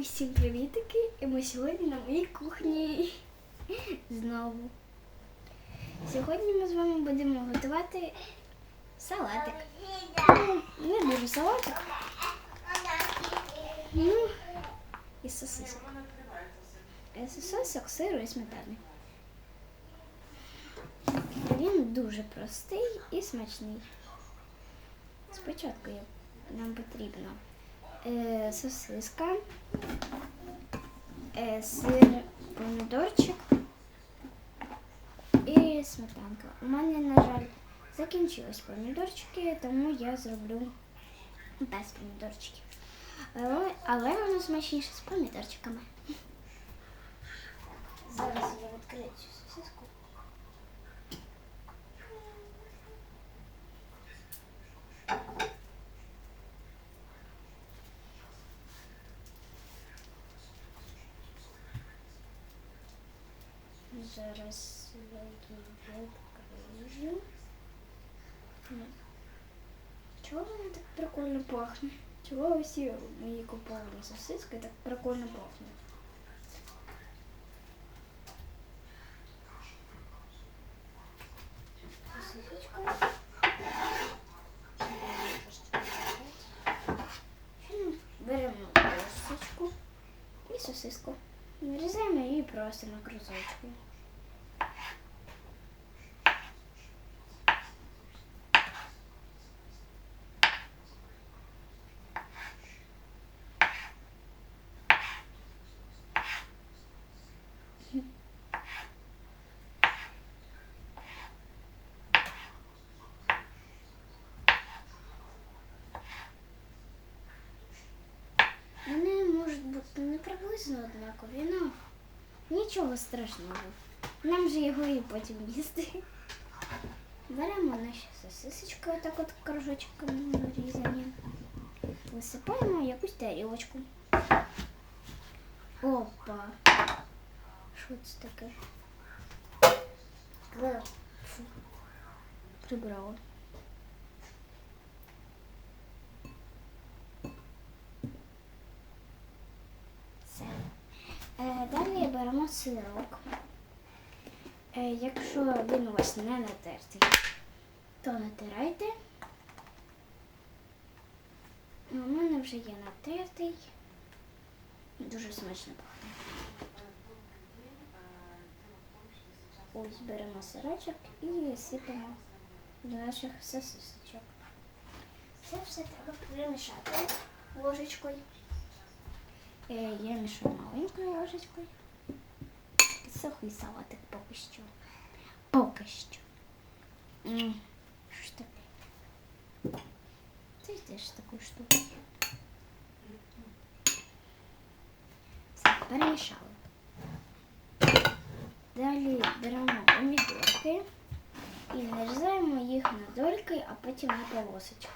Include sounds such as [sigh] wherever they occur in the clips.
Усім привітики! І ми сьогодні на моїй кухні знову. Сьогодні ми з вами будемо готувати салатик. Не дуже салатик. Ну, із сосисок. Із сосисок, сиру і сметани. Він дуже простий і смачний. Спочатку нам потрібно е, сосиска, е, сир, помідорчик і сметанка. У мене, на жаль, закінчились помідорчики, тому я зроблю без помідорчиків. Але, але воно смачніше з помідорчиками. Зараз я відкрию цю сосиску. Зараз відкрию. Ну. Чого вона так прикольно пахне? Чого усі мої куповані сосиски так прикольно пахнуть? Ну, Беремо косточку і сосиску. Нарізаємо її просто на кружочки. приблизно однакові, ну нічого страшного. Нам же його і потім їсти. Беремо наші сосисочки, отак от кружочками нарізані. Висипаємо в якусь тарілочку. Опа. Що це таке? Е, Фу. Прибрала. Сирок. Е, Якщо він у вас не натертий, то натирайте. У мене вже є натертий. Дуже смачно пахне. Ось беремо сирочок і сипемо до наших сосисочок. Це все треба перемішати ложечкою. Е, Я мішаю маленькою ложечкою. Сухий салатик поки що. Поки що. М, Що ж таке? Це теж таку штуку. Все, перемішали. Далі беремо помідорки і нарізаємо їх на дольки, а потім на полосочки.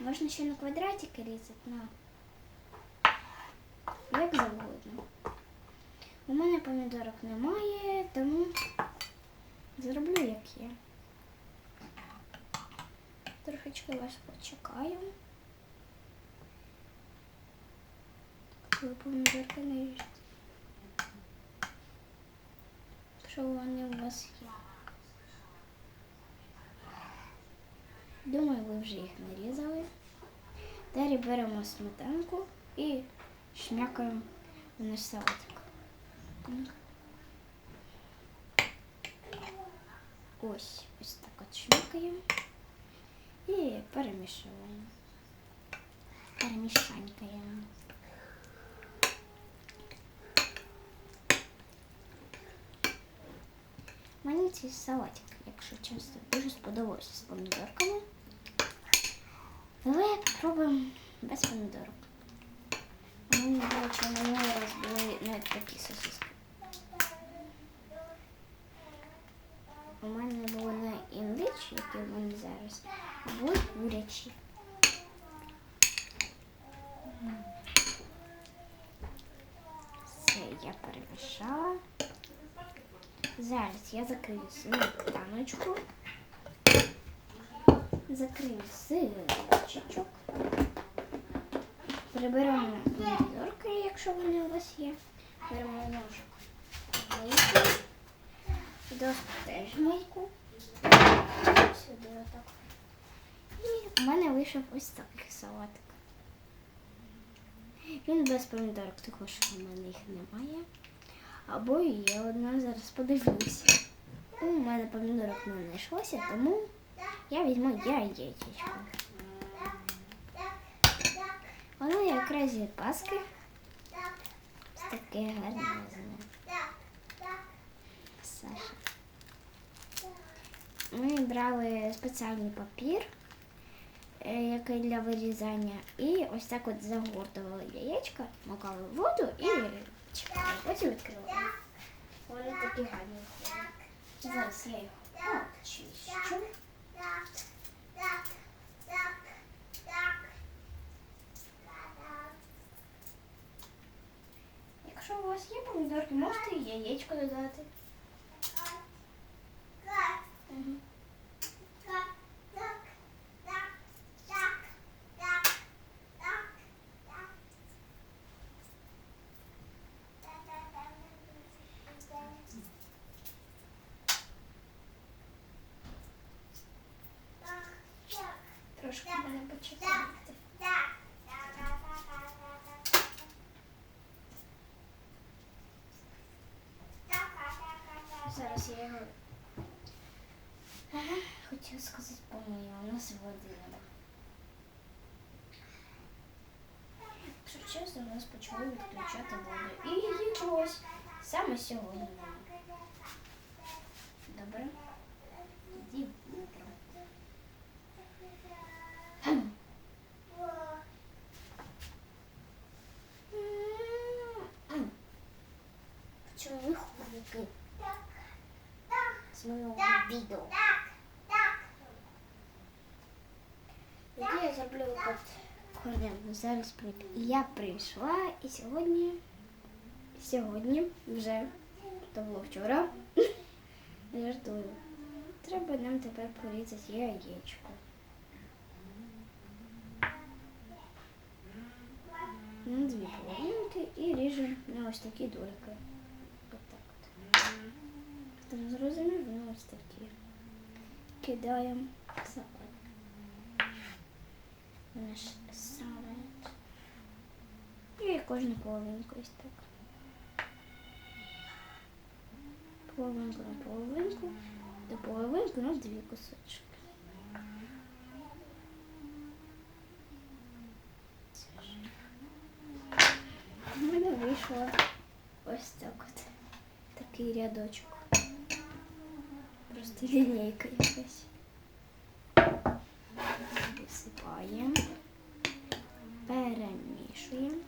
Можна ще на квадратики різати, на У мене помідорок немає, тому зроблю як є. Трошечки вас почекаю. Коли помідорки наріжуть. Що вони у вас є? Думаю, ви вже їх нарізали. Далі беремо сметанку і шмякаємо в наш. Ось, ось так от шмякаємо і перемішуємо. Перемішанькаємо. Мені цей салатик, якщо чесно, дуже сподобався з помідорками. Але пробуємо без помідорок. У мене, до речі, минулий раз були навіть такі сосиски. Зараз, а були курячі. Все, я перемішала. Зараз я закрию сметаночку. Закрию сирочок. Приберемо помідорки якщо вони у вас є. Беремо ножик. Мийку. Доску теж мийку. Сюди отак. І у мене вийшов ось такий салатик. Він без помідорок, також у мене їх немає. Або є одна, зараз подивлюся. У мене помідорок не знайшлося, тому я візьму яєчко. Воно якраз від паски. Ось таке гарне. Саша. Ми брали спеціальний папір, е, який для вирізання, і ось так от загортували яєчко, макали воду і чекали. Потім відкривали. Вони такі гарні виходять. Зараз я їх очищу. Якщо у вас є помідорки, можете яєчко додати. Зараз я його. Ага, хотіла сказати помию, у нас води нема. Якщо чесно, у нас почали відключати воду. І чогось саме сьогодні. Добре? Іди вітро. Почему ви моєго відео. Тоді я зроблю от кордон. Зараз прийду. І я прийшла і сьогодні, сьогодні вже, то було вчора, не [coughs] жартую. Треба нам тепер порізати яєчко. На дві половинки і ріжемо на ось такі дольки. Ось так от. Не зрозумів, ну ось такі. Кидаємо салат. Наш салат. І кожну половинку ось так. Половинку на половинку. До половинку на дві кусочки. У мене вийшло ось так от. Такий рядочок. Просто лінійка якась. Висипаємо. Перемішуємо.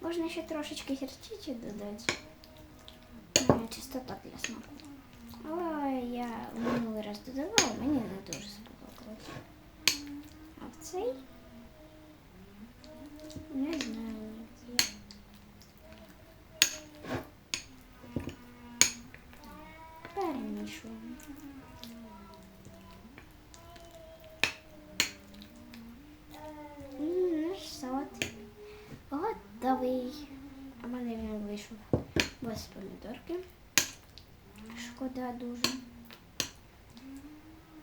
Можна ще трошечки гірчичі додати. Ну, Чисто так для смаку. Але я минулий раз додавала, мені не дуже Без помідорки. Шкода дуже.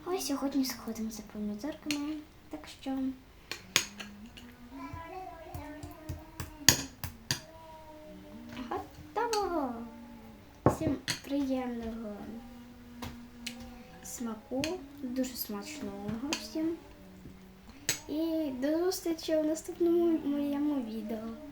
Ось сьогодні сходимо за помідорками. Так що. Готово! Всім приємного смаку, дуже смачного всім. І до зустрічі в наступному моєму відео.